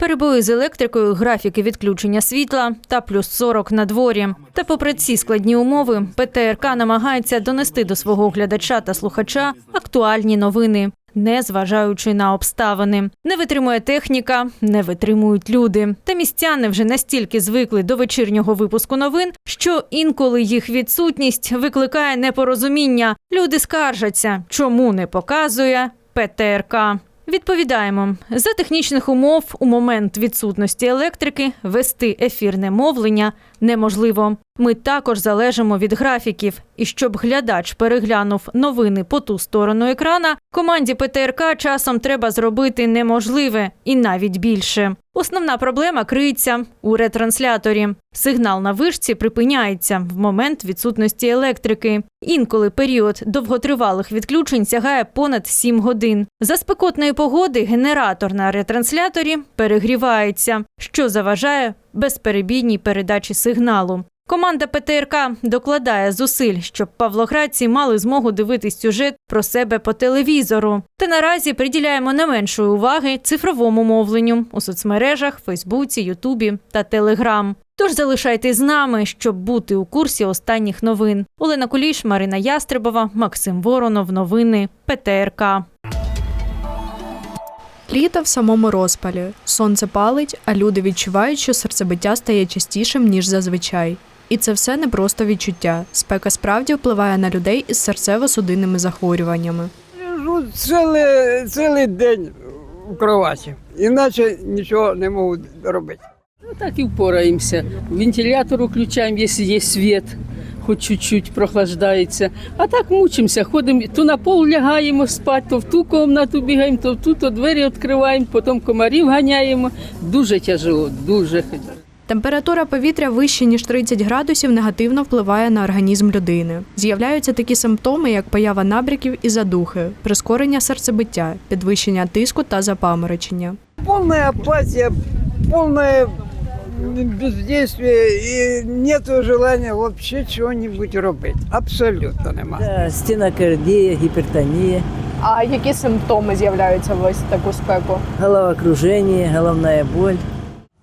Перебої з електрикою, графіки відключення світла та плюс 40 на дворі. Та попри ці складні умови, ПТРК намагається донести до свого глядача та слухача актуальні новини. Не зважаючи на обставини, не витримує техніка, не витримують люди. Та містяни вже настільки звикли до вечірнього випуску новин, що інколи їх відсутність викликає непорозуміння. Люди скаржаться, чому не показує ПТРК. Відповідаємо за технічних умов у момент відсутності електрики вести ефірне мовлення неможливо. Ми також залежимо від графіків, і щоб глядач переглянув новини по ту сторону екрана, команді ПТРК часом треба зробити неможливе і навіть більше. Основна проблема криється у ретрансляторі. Сигнал на вишці припиняється в момент відсутності електрики. Інколи період довготривалих відключень сягає понад 7 годин. За спекотної погоди генератор на ретрансляторі перегрівається, що заважає безперебійній передачі сигналу. Команда ПТРК докладає зусиль, щоб павлоградці мали змогу дивитись сюжет про себе по телевізору. Та наразі приділяємо не меншої уваги цифровому мовленню у соцмережах, Фейсбуці, Ютубі та Телеграм. Тож залишайтесь з нами, щоб бути у курсі останніх новин. Олена Куліш, Марина Ястребова, Максим Воронов. Новини ПТРК. Літо в самому розпалі. Сонце палить, а люди відчувають, що серцебиття стає частішим, ніж зазвичай. І це все не просто відчуття. Спека справді впливає на людей із серцево-судинними захворюваннями. Лежу цілий, цілий день у кроваті, іначе нічого не можу робити. Ну, так і впораємося. Вентилятор включаємо, якщо є світ, хоч чуть-чуть прохлаждається. А так мучимося, ходимо, то на пол лягаємо спати, то в ту кімнату бігаємо, то в ту, то двері відкриваємо, потім комарів ганяємо. Дуже тяжело, дуже. Температура повітря вище ніж 30 градусів негативно впливає на організм людини. З'являються такі симптоми, як поява набряків і задухи, прискорення серцебиття, підвищення тиску та запаморочення. Повна апатія, повне бездействие і нет желання взагалі чого-небудь робити. Абсолютно нема. Да, стенокардія, гіпертонія, А які симптоми з'являються в ось таку спеку? головокруження, головна боль.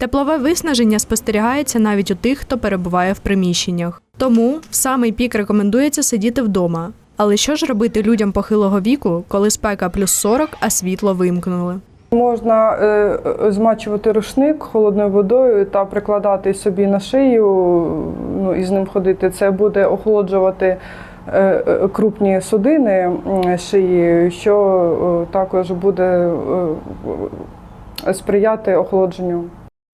Теплове виснаження спостерігається навіть у тих, хто перебуває в приміщеннях. Тому в самий пік рекомендується сидіти вдома. Але що ж робити людям похилого віку, коли спека плюс 40, а світло вимкнули? Можна е, е, змачувати рушник холодною водою та прикладати собі на шию, ну і з ним ходити. Це буде охолоджувати е, крупні судини шиї, що також буде сприяти охолодженню.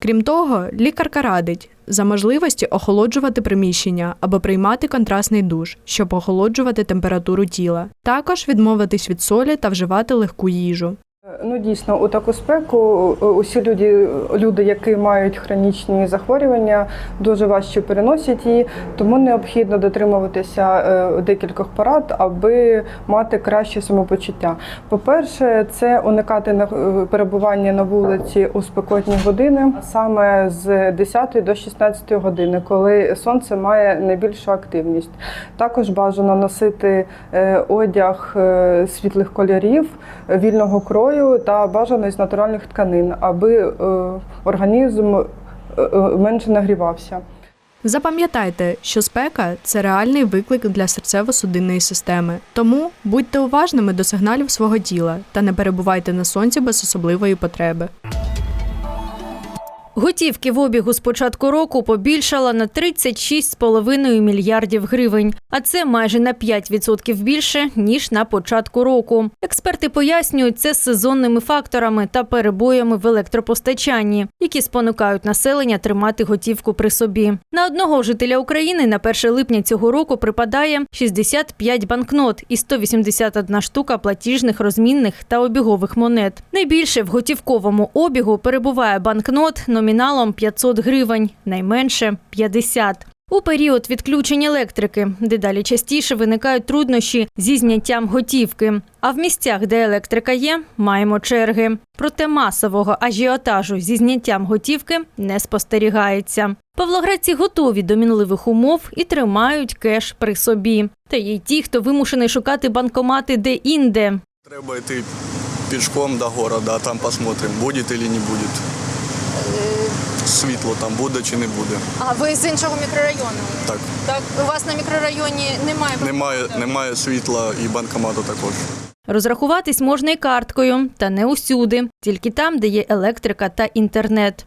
Крім того, лікарка радить за можливості охолоджувати приміщення або приймати контрастний душ, щоб охолоджувати температуру тіла. Також відмовитись від солі та вживати легку їжу. Ну дійсно, у таку спеку е, усі люди, люди, які мають хронічні захворювання, дуже важче переносять її, тому необхідно дотримуватися е, декількох порад, аби мати краще самопочуття. По-перше, це уникати е, перебування на вулиці у спекотні години, саме з 10 до 16 години, коли сонце має найбільшу активність. Також бажано носити е, одяг е, світлих кольорів, е, вільного крою та бажано із натуральних тканин, аби е, організм е, е, менше нагрівався. Запам'ятайте, що спека це реальний виклик для серцево-судинної системи. Тому будьте уважними до сигналів свого тіла та не перебувайте на сонці без особливої потреби. Готівки в обігу з початку року побільшала на 36,5 мільярдів гривень, а це майже на 5% більше ніж на початку року. Експерти пояснюють це сезонними факторами та перебоями в електропостачанні, які спонукають населення тримати готівку при собі. На одного жителя України на 1 липня цього року припадає 65 банкнот і 181 штука платіжних, розмінних та обігових монет. Найбільше в готівковому обігу перебуває банкнот номіналом 500 гривень, найменше 50. У період відключень електрики дедалі частіше виникають труднощі зі зняттям готівки. А в місцях, де електрика є, маємо черги. Проте масового ажіотажу зі зняттям готівки не спостерігається. Павлоградці готові до мінливих умов і тримають кеш при собі. Та є й ті, хто вимушений шукати банкомати де-інде. Треба йти пішком до города, а там посмотрим, буде или не буде. Світло там буде чи не буде. А ви з іншого мікрорайону? Так, Так, у вас на мікрорайоні немає немає, немає світла і банкомату також. Розрахуватись можна і карткою, та не усюди, тільки там, де є електрика та інтернет.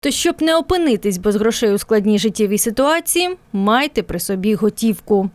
То щоб не опинитись без грошей у складній життєвій ситуації, майте при собі готівку.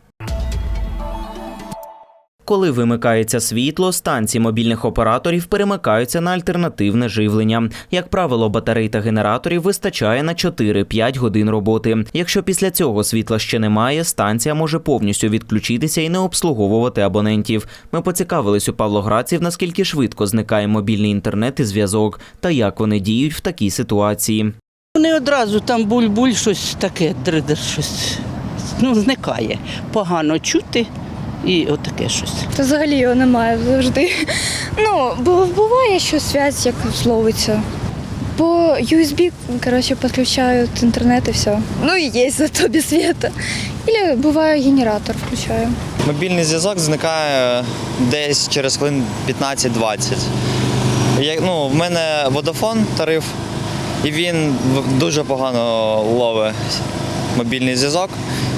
Коли вимикається світло, станції мобільних операторів перемикаються на альтернативне живлення. Як правило, батарей та генераторів вистачає на 4-5 годин роботи. Якщо після цього світла ще немає, станція може повністю відключитися і не обслуговувати абонентів. Ми поцікавились у павлоградців, наскільки швидко зникає мобільний інтернет і зв'язок, та як вони діють в такій ситуації. Не одразу там буль-буль, щось таке, дридер, щось ну, зникає. Погано чути і отаке щось. Та взагалі його немає завжди. Ну, бо буває, що связь якось ловиться. По USB, коротше, підключають інтернет і все. Ну і є зато без світу. Или буває генератор включаю. Мобільний зв'язок зникає десь через хвилин 15-20. Я- Ну, в мене водофон тариф, і він дуже погано ловить мобільний зв'язок.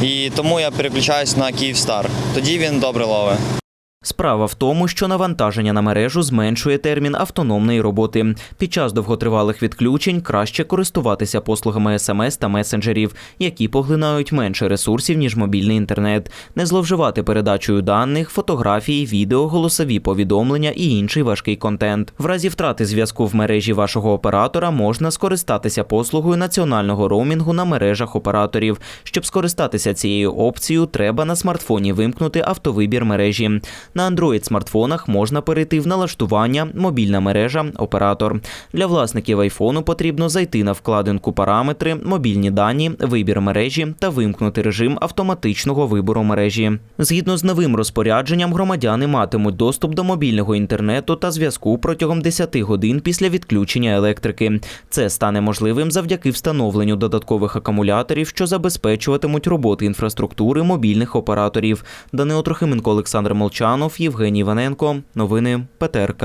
І тому я переключаюсь на Київстар. Тоді він добре ловить. Справа в тому, що навантаження на мережу зменшує термін автономної роботи. Під час довготривалих відключень краще користуватися послугами смс та месенджерів, які поглинають менше ресурсів ніж мобільний інтернет, не зловживати передачею даних, фотографії, відео, голосові повідомлення і інший важкий контент. В разі втрати зв'язку в мережі вашого оператора можна скористатися послугою національного роумінгу на мережах операторів. Щоб скористатися цією опцією, треба на смартфоні вимкнути автовибір мережі. На Android смартфонах можна перейти в налаштування мобільна мережа оператор. Для власників айфону потрібно зайти на вкладинку параметри, мобільні дані, вибір мережі та вимкнути режим автоматичного вибору мережі. Згідно з новим розпорядженням, громадяни матимуть доступ до мобільного інтернету та зв'язку протягом 10 годин після відключення електрики. Це стане можливим завдяки встановленню додаткових акумуляторів, що забезпечуватимуть роботи інфраструктури мобільних операторів. Данило Трохименко, Олександр Молчанов, Євгеній Іваненко. Новини ПТРК.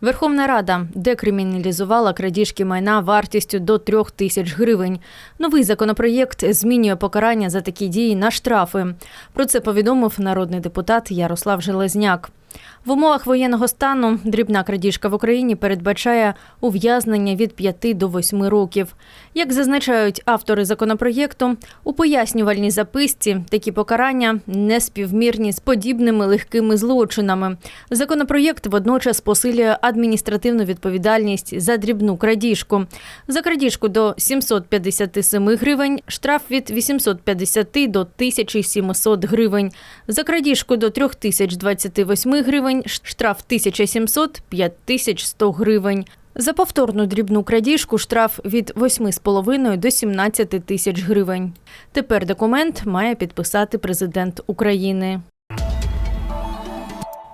Верховна Рада декриміналізувала крадіжки майна вартістю до трьох тисяч гривень. Новий законопроєкт змінює покарання за такі дії на штрафи. Про це повідомив народний депутат Ярослав Железняк. В умовах воєнного стану дрібна крадіжка в Україні передбачає ув'язнення від 5 до 8 років. Як зазначають автори законопроєкту, у пояснювальній записці такі покарання не співмірні з подібними легкими злочинами. Законопроєкт водночас посилює адміністративну відповідальність за дрібну крадіжку. За крадіжку до 757 гривень, штраф від 850 до 1700 гривень. За крадіжку до 3028 гривень, штраф 1700 – 5100 гривень. За повторну дрібну крадіжку штраф від 8,5 до 17 тисяч гривень. Тепер документ має підписати президент України.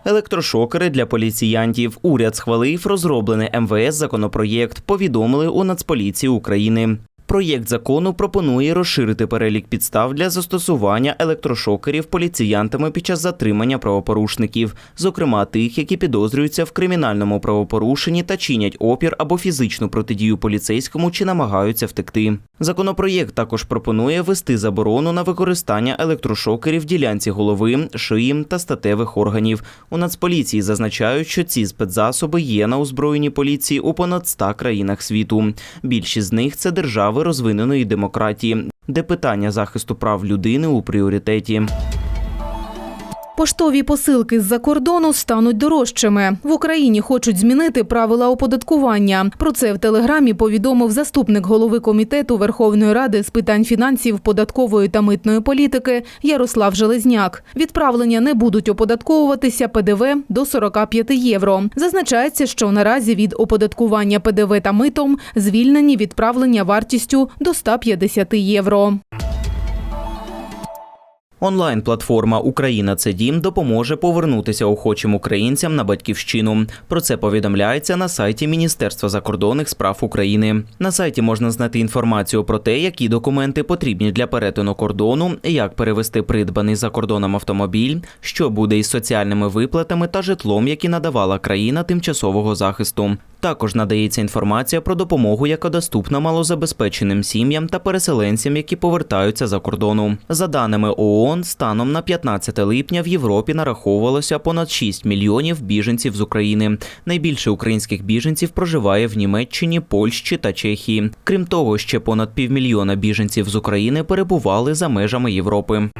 Електрошокери для поліціянтів. Уряд схвалив розроблений МВС законопроєкт. Повідомили у Нацполіції України. Проєкт закону пропонує розширити перелік підстав для застосування електрошокерів поліціянтами під час затримання правопорушників, зокрема тих, які підозрюються в кримінальному правопорушенні та чинять опір або фізичну протидію поліцейському чи намагаються втекти. Законопроєкт також пропонує ввести заборону на використання електрошокерів в ділянці голови, шиї та статевих органів. У Нацполіції зазначають, що ці спецзасоби є на озброєнні поліції у понад 100 країнах світу. Більшість з них це держави розвиненої демократії, де питання захисту прав людини у пріоритеті. Поштові посилки з-за кордону стануть дорожчими. В Україні хочуть змінити правила оподаткування. Про це в телеграмі повідомив заступник голови комітету Верховної Ради з питань фінансів, податкової та митної політики Ярослав Железняк. Відправлення не будуть оподатковуватися ПДВ до 45 євро. Зазначається, що наразі від оподаткування ПДВ та митом звільнені відправлення вартістю до 150 євро. Онлайн-платформа Україна це дім допоможе повернутися охочим українцям на батьківщину. Про це повідомляється на сайті Міністерства закордонних справ України. На сайті можна знайти інформацію про те, які документи потрібні для перетину кордону, як перевести придбаний за кордоном автомобіль, що буде із соціальними виплатами та житлом, які надавала країна тимчасового захисту. Також надається інформація про допомогу, яка доступна малозабезпеченим сім'ям та переселенцям, які повертаються за кордону. За даними ООН, станом на 15 липня в Європі нараховувалося понад 6 мільйонів біженців з України. Найбільше українських біженців проживає в Німеччині, Польщі та Чехії. Крім того, ще понад півмільйона біженців з України перебували за межами Європи.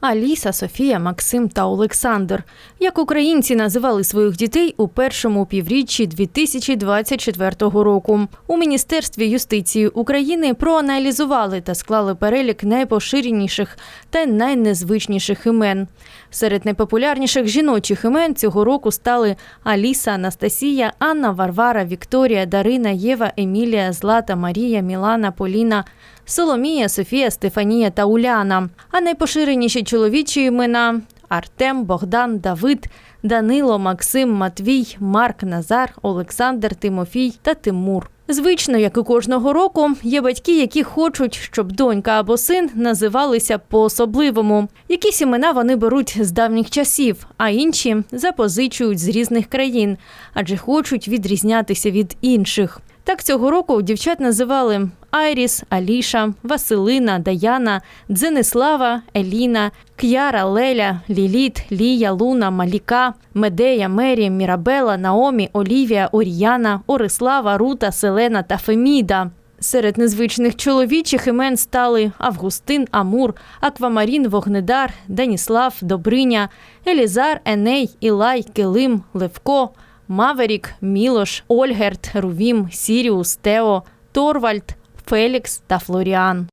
Аліса, Софія, Максим та Олександр. Як українці називали своїх дітей у першому півріччі 2024 року. У Міністерстві юстиції України проаналізували та склали перелік найпоширеніших та найнезвичніших імен. Серед найпопулярніших жіночих імен цього року стали Аліса, Анастасія, Анна, Варвара, Вікторія, Дарина, Єва, Емілія, Злата, Марія, Мілана, Поліна, Соломія, Софія, Стефанія та Уляна. А найпоширеніші чоловічі імена Артем, Богдан, Давид, Данило, Максим, Матвій, Марк, Назар, Олександр, Тимофій та Тимур. Звично, як і кожного року, є батьки, які хочуть, щоб донька або син називалися по-особливому. Якісь імена вони беруть з давніх часів, а інші запозичують з різних країн, адже хочуть відрізнятися від інших. Так цього року дівчат називали Айріс, Аліша, Василина, Даяна, Дзенислава, Еліна, К'яра, Леля, Ліліт, Лія, Луна, Маліка, Медея, Мері, Мірабела, Наомі, Олівія, Оріяна, Орислава, Рута, Селена та Феміда. Серед незвичних чоловічих імен стали Августин, Амур, Аквамарін, Вогнедар, Даніслав, Добриня, Елізар, Еней, Ілай, Килим, Левко, Маверік, Мілош, Ольгерт, Рувім, Сіріус, Тео, Торвальд, Фелікс та Флоріан.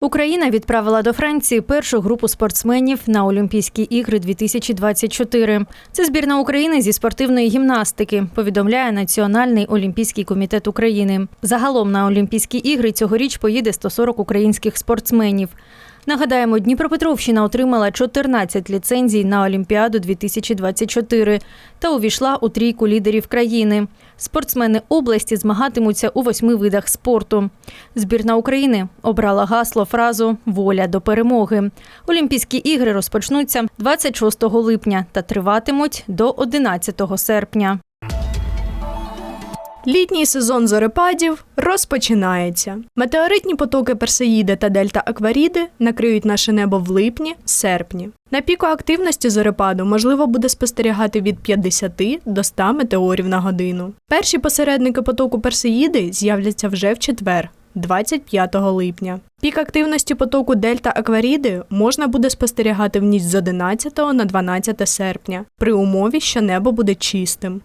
Україна відправила до Франції першу групу спортсменів на Олімпійські ігри 2024. Це збірна України зі спортивної гімнастики, повідомляє Національний олімпійський комітет України. Загалом на Олімпійські ігри цьогоріч поїде 140 українських спортсменів. Нагадаємо, Дніпропетровщина отримала 14 ліцензій на Олімпіаду 2024 та увійшла у трійку лідерів країни. Спортсмени області змагатимуться у восьми видах спорту. Збірна України обрала гасло фразу Воля до перемоги. Олімпійські ігри розпочнуться 26 липня та триватимуть до 11 серпня. Літній сезон зорепадів розпочинається. Метеоритні потоки Персеїди та Дельта Акваріди накриють наше небо в липні-серпні. На піку активності зорепаду можливо буде спостерігати від 50 до 100 метеорів на годину. Перші посередники потоку Персеїди з'являться вже в четвер. 25 липня. Пік активності потоку Дельта Акваріди можна буде спостерігати в ніч з 11 на 12 серпня, при умові, що небо буде чистим.